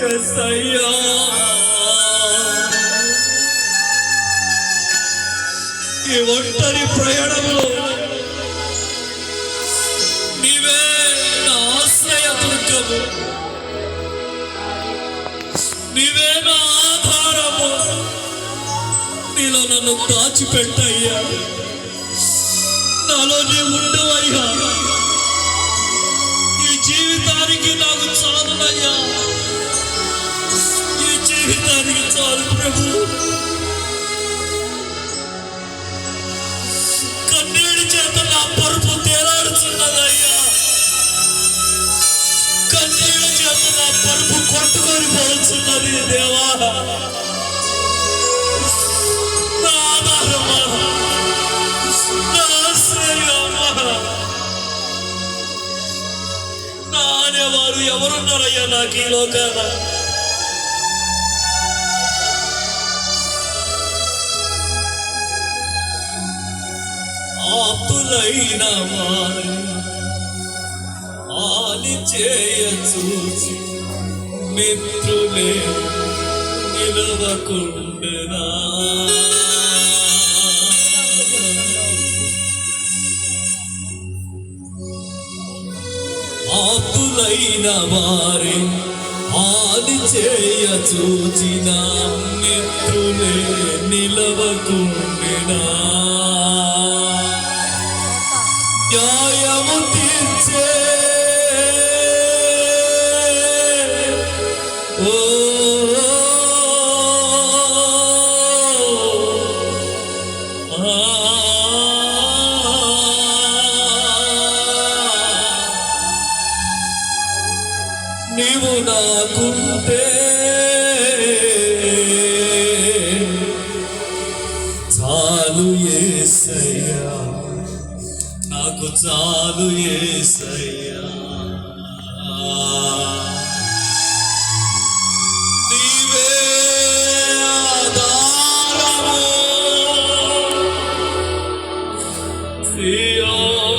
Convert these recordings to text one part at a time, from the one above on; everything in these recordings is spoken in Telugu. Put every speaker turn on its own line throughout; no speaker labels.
యేసయ్యా ఈ ఒంటరి ప్రయాణంలో నీవే నా ఆశ్రయ దుర్గము. నీవే నా ఆధారము. నీలో నన్ను దాచిపెట్టయ్యా. నాలో నీ ఉండవయ్యా. ఈ జీవితానికి నాకు చాలునయ్యా. కొట్టుకొని పోతున్నది దేవా. నా ఆధారమా నా ఆశ్రయమా నా అనేవారు ఎవరున్నారయ్యా నాకు ఈ లోకాన? ఆప్తులైన ఆలి చేయ చూసి మిత్రులే నిలవకుండెనా. ఆతులైన వారే ఆది చేయ చూచిన మిత్రులే నిలవకుండినా. న్యాయము నీవు నాకుంటే చాలు ఏసయ్యా. నాకు చాలు ఏసయ్యా. Сіон.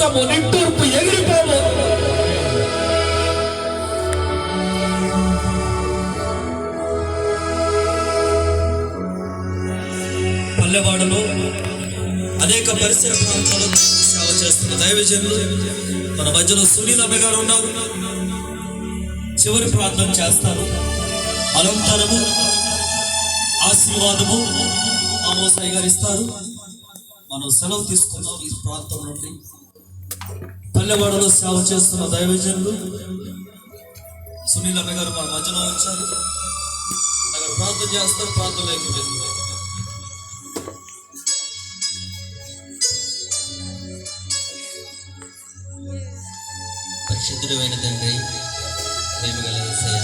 రక్తము నిట్టూర్పు ఎగిరిపోము. పల్లెవాడలో అనేక పరిసర ప్రాంతాల్లో సేవ చేస్తున్న దైవజనులు మన మధ్యలో సునీల్ అమ్మ గారు ఉన్నారు. చివరి ప్రార్థన చేస్తారు అలంకారము ఆశీర్వాదము ఆమోసాయి గారు ఇస్తారు. మనం సెలవు తీసుకుందాం ఈ ప్రాంతం నుండి. పల్లెవాడలో సేవ చేస్తున్న దైవజనులు సునీల్ అమ్మ గారు మన మధ్యలో వచ్చారు. అక్కడ ప్రార్థన చేస్తారు ప్రార్థనలోకి వెళ్ళి
పరిశుద్ధుడమైన తండ్రి ప్రేమగల యేసయ్య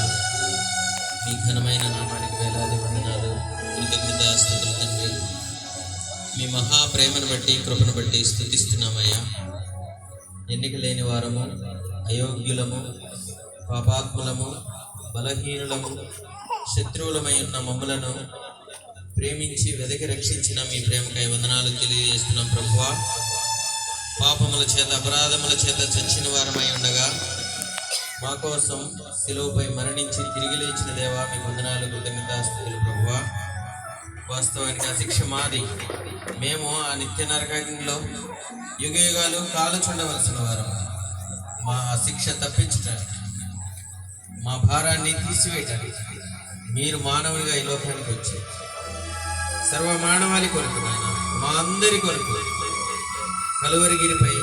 మీ ఘనమైన నామానికి వేలాది వందనాలు కృతజ్ఞత స్థుతులు తండ్రి. మీ మహాప్రేమను బట్టి కృపను బట్టి స్థుతిస్తున్నామయ్యా. ఎన్నిక లేని వారము అయోగ్యులము పాపాత్ములము బలహీనులము శత్రువులమై ఉన్న మమ్మలను ప్రేమించి వెదకి రక్షించిన మీ ప్రేమకై వందనాలు తెలియజేస్తున్నాం ప్రభువా. పాపముల చేత అపరాధముల చేత చచ్చిన వారమై ఉండగా మా కోసం సెలవుపై మరణించి తిరిగి లేచిన దేవా మీ వందనాలు కృతజ్ఞతాస్తుతులు ప్రభువా. వాస్తవానికి ఆ శిక్ష మాది. మేము ఆ నిత్య నరకంలో యుగ యుగాలు కాలుచుండవలసిన వారం. మా ఆ శిక్ష తప్పించటానికి మా భారాన్ని తీసివేయటానికి మీరు మానవులుగా ఈ లోకానికి వచ్చి సర్వ మానవాళి కొరకు మా అందరి కొరకు కలువరిగిరిపై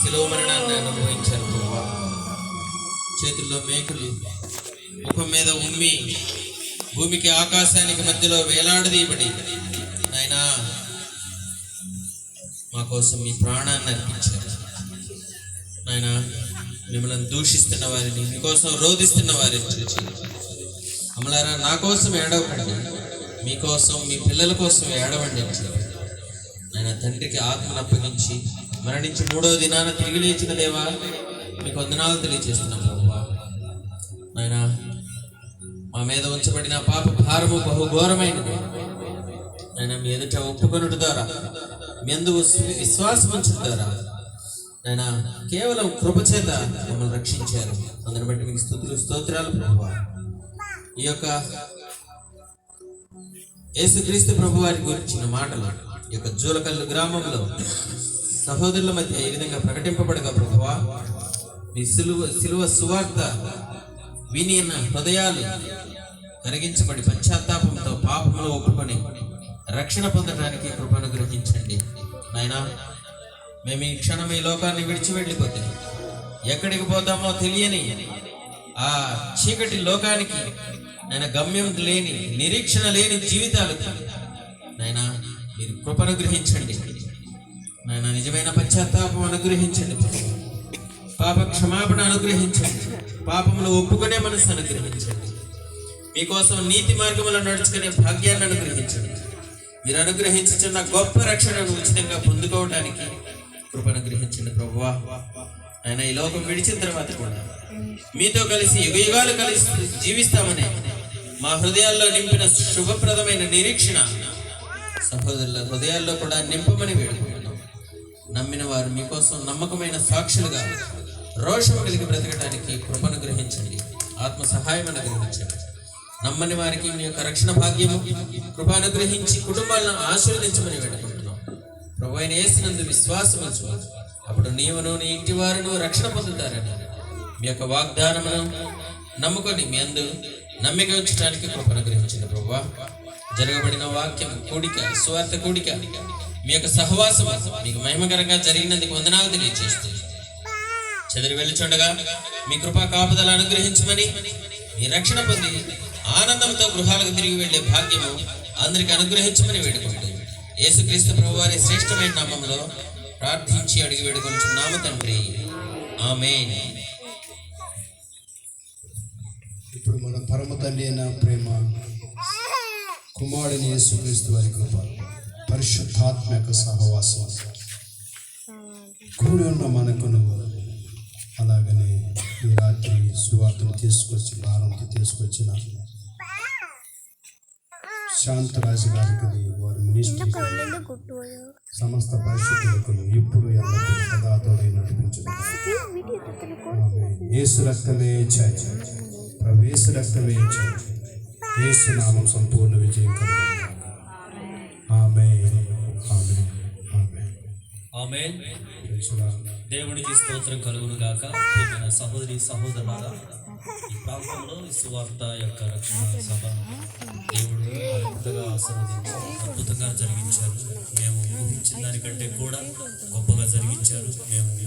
శిలో మరణాన్ని అనుభవించారు. చేతుల్లో మేకులు ముఖం మీద ఉమ్మి భూమికి ఆకాశానికి మధ్యలో వేలాడదీయబడి. ఆయన మా కోసం మీ ప్రాణాన్ని అర్పించారు. ఆయన మిమ్మల్ని దూషిస్తున్న వారిని మీకోసం రోధిస్తున్న వారిని చూచి. అమలారా నా కోసం ఏడవకండి. మీకోసం మీ పిల్లల కోసం ఏడవండి ఆయన తండ్రికి ఆత్మను అప్పగించి మరణించి మూడో దినాన తిరిగి లేచిన దేవా మీకు వందనాలు తెలియజేస్తున్నాం ప్రభువా. నాయన మా మీద ఉంచబడిన పాప భారము బహు ఘోరమైనది ఆయన మీ ఎదుట ఒప్పుకొనుట ద్వారా మీ అందు విశ్వాసం ఉంచడం ద్వారా ఆయన కేవలం కృపచేత మమ్మల్ని రక్షించారు. అందుని బట్టి మీకు స్థుతులు స్తోత్రాలు ప్రభు ఈ యొక్క యేసుక్రీస్తు ప్రభు వారి గురించిన మాటలు ఈ యొక్క జూలకల్లు గ్రామంలో సహోదరుల మధ్య ఈ విధంగా ప్రకటింపబడగా ప్రభువా? మీ సిలువ సిలువ సువార్త విని హృదయాలు కరిగించబడి పశ్చాత్తాపంతో పాపములు ఒప్పుకొని రక్షణ పొందడానికి కృపను గ్రహించండి నాయన మేము ఈ క్షణం ఈ లోకాన్ని విడిచి వెళ్ళిపోతే ఎక్కడికి పోతామో తెలియని ఆ చీకటి లోకానికి నాయన గమ్యం లేని నిరీక్షణ లేని జీవితాలు నాయన మీరు కృపను గ్రహించండి నాయన నిజమైన పశ్చాత్తాపం అనుగ్రహించండి ప్రభువా. పాప క్షమాపణ అనుగ్రహించండి. పాపములు ఒప్పుకునే మనసు అనుగ్రహించండి. మీకోసం నీతి మార్గములో నడుచుకునే భాగ్యాన్ని అనుగ్రహించండి. మీరు అనుగ్రహించుచున్న గొప్ప రక్షణను ఉచితంగా పొందుకోవడానికి కృపను గ్రహించండి ప్రభువా. ఆయన ఈ లోకం విడిచిన తర్వాత కూడా మీతో కలిసి యుగ యుగాలు కలిసి జీవిస్తామని మా హృదయాల్లో నింపిన శుభప్రదమైన నిరీక్షణ సహోదరుల హృదయాల్లో కూడా నింపమని వేడుకుంటున్నాం. నమ్మిన వారు మీకోసం నమ్మకమైన సాక్షులుగా రోషం కలిగి బ్రతకడానికి కృపను గ్రహించండి. ఆత్మ సహాయం అనుగ్రహించండి నమ్మని వారికి మీ యొక్క రక్షణ భాగ్యము కృప అనుగ్రహించి కుటుంబాలను ఆశీర్వదించమని వేడుకుంటున్నాం. ప్రభు అయిన యేసునందు విశ్వాసం అప్పుడు నీవును నీ ఇంటి వారిను రక్షణ పొందుతారని. మీ యొక్క వాగ్దానమును నమ్ముకొని మీ అందు నమ్మిక ఉంచడానికి కృప గ్రహించండి ప్రభు. జరగబడిన వాక్యం కూడిక స్వార్థ కూడిక మీ యొక్క సహవాసం మీకు మహిమకరంగా జరిగినందుకు వందనాలు తెలియజేస్తుంది చెదిరి వెళ్ళుచుండగా మీ కృపా కాపుదల అనుగ్రహించమని మీ రక్షణ పొంది ఆనందంతో గృహాలకు తిరిగి వెళ్ళే భాగ్యము అందరికి అనుగ్రహించమని వేడుకుంటూ యేసుక్రీస్తు ప్రభు వారి శ్రేష్టమైన నామంలో ప్రార్థించి అడిగి వేడుకొంచున్నాము తండ్రి. ఆమేన్.
ఇప్పుడు మన పరమ తండ్రి అయిన ప్రేమ కుమారుడిని యేసుక్రీస్తు వారి కృప పరిశుద్ధాత్మ యొక్క సహవాసం. కూడి ఉన్న మనకును అలాగనే ఈ రాత్రి సువార్తను తీసుకొచ్చి భారంతో తీసుకొచ్చిన శాంతరాజు గారికి వారి మినిస్ట్రీ సమస్త పరిశుద్ధులకు ఇప్పుడు ఎల్లప్పుడూ సదాతోడే నడిపించుకుంటారు యేసు రక్తమే ప్రభు యేసు రక్తమే జయ యేసు నామం సంపూర్ణ విజయం ఆమె ఆమె ఆమె
ఆమె. దేవునికి స్తోత్రం కలుగును గాక. ప్రియమైన సహోదరి సహోదరులారా ఈ ప్రాంతంలో ఈ సువార్త యొక్క రక్షణ సభ దేవుడు అద్భుతంగా ఆశీర్వదించి అద్భుతంగా జరిగించారు. మేము ఊహించిన దానికంటే కూడా గొప్పగా జరిగించారు. మేము